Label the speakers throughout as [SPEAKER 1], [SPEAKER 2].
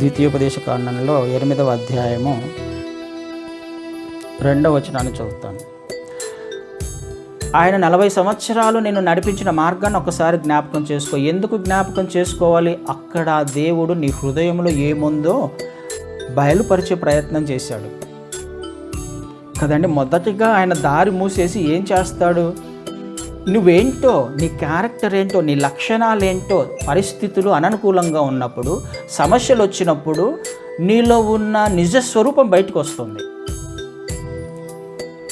[SPEAKER 1] ద్వితీయోపదేశ కాండంలో ఎనిమిదవ అధ్యాయము రెండవ వచనాన్ని చదువుతాను. ఆయన నలభై సంవత్సరాలు నేను నడిపించిన మార్గాన్ని ఒకసారి జ్ఞాపకం చేసుకో. ఎందుకు జ్ఞాపకం చేసుకోవాలి? అక్కడ దేవుడు నీ హృదయంలో ఏముందో బయలుపరిచే ప్రయత్నం చేశాడు. కదండి మొదటిగా ఆయన దారి మూసేసి ఏం చేస్తాడు? నువ్వేంటో నీ క్యారెక్టర్ ఏంటో నీ లక్షణాలు ఏంటో పరిస్థితులు అననుకూలంగా ఉన్నప్పుడు సమస్యలు వచ్చినప్పుడు నీలో ఉన్న నిజ స్వరూపం బయటకు వస్తుంది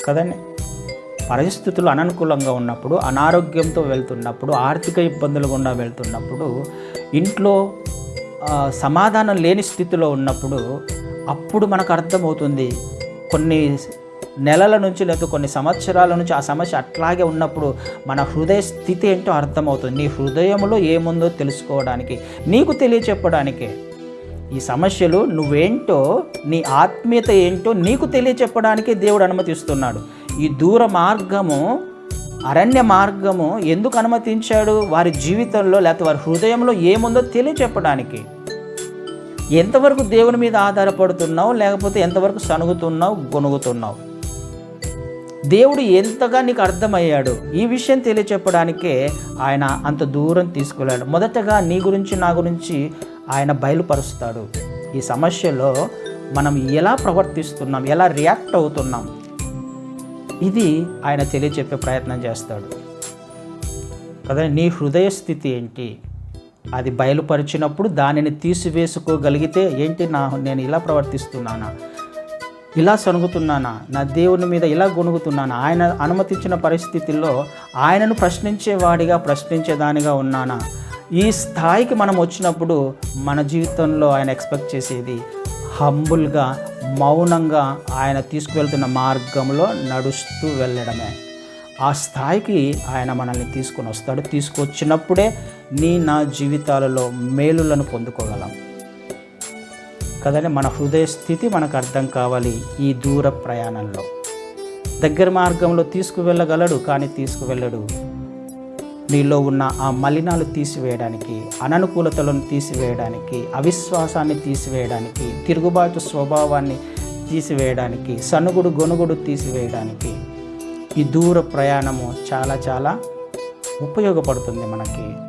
[SPEAKER 1] కదండి? పరిస్థితులు అననుకూలంగా ఉన్నప్పుడు అనారోగ్యంతో వెళ్తున్నప్పుడు ఆర్థిక ఇబ్బందులు గుండా వెళ్తున్నప్పుడు ఇంట్లో సమాధానం లేని స్థితిలో ఉన్నప్పుడు అప్పుడు మనకు అర్థమవుతుంది కొన్ని నెలల నుంచి లేదా కొన్ని సంవత్సరాల నుంచి ఆ సమస్య అట్లాగే ఉన్నప్పుడు మన హృదయ స్థితి ఏంటో అర్థమవుతుంది. నీ హృదయంలో ఏముందో తెలుసుకోవడానికి నీకు తెలియచెప్పడానికి. ఈ సమస్యలు నువ్వేంటో నీ ఆత్మీయత ఏంటో నీకు తెలియచెప్పడానికి దేవుడు అనుమతిస్తున్నాడు. ఈ దూర మార్గము అరణ్య మార్గము ఎందుకు అనుమతించాడు? వారి జీవితంలో లేకపోతే వారి హృదయంలో ఏముందో తెలియచెప్పడానికి. ఎంతవరకు దేవుని మీద ఆధారపడుతున్నావు? లేకపోతే ఎంతవరకు సనుగుతున్నావు గొనుగుతున్నావు దేవుడు ఎంతగా నీకు అర్థమయ్యాడు ఈ విషయం తెలియచెప్పడానికే ఆయన అంత దూరం తీసుకెళ్ళాడు. మొదటగా నీ గురించి నా గురించి ఆయన బయలుపరుస్తాడు. ఈ సమస్యలో మనం ఎలా ప్రవర్తిస్తున్నాం ఎలా రియాక్ట్ అవుతున్నాం ఇది ఆయన తెలియచెప్పే ప్రయత్నం చేస్తాడు. కదా నీ హృదయ స్థితి ఏంటి? అది బయలుపరిచినప్పుడు దానిని తీసివేసుకోగలిగితే ఏంటి నా నేను ఇలా ప్రవర్తిస్తున్నానా? ఇలా సనుగుతున్నానా నా దేవుని మీద ఇలా గొనుగుతున్నానా ఆయన అనుమతించిన పరిస్థితుల్లో ఆయనను ప్రశ్నించేవాడిగా ప్రశ్నించేదానిగా ఉన్నానా? ఈ స్థాయికి మనం వచ్చినప్పుడు మన జీవితంలో ఆయన ఎక్స్పెక్ట్ చేసేది హంబుల్గా మౌనంగా ఆయన తీసుకువెళ్తున్న మార్గంలో నడుస్తూ వెళ్ళడమే. ఆ స్థాయికి ఆయన మనల్ని తీసుకొని వస్తాడు. తీసుకొచ్చినప్పుడే నీ నా జీవితాలలో మేలులను పొందుకోగలం. కదండి మన హృదయ స్థితి మనకు అర్థం కావాలి ఈ దూర ప్రయాణంలో. దగ్గర మార్గంలో తీసుకువెళ్ళగలడు కానీ తీసుకువెళ్ళడు. నీలో ఉన్న ఆ మలినాలు తీసివేయడానికి అననుకూలతలను తీసివేయడానికి అవిశ్వాసాన్ని తీసివేయడానికి తిరుగుబాటు స్వభావాన్ని తీసివేయడానికి సనుగుడు గొనుగుడు తీసివేయడానికి ఈ దూర ప్రయాణము చాలా చాలా ఉపయోగపడుతుంది మనకి.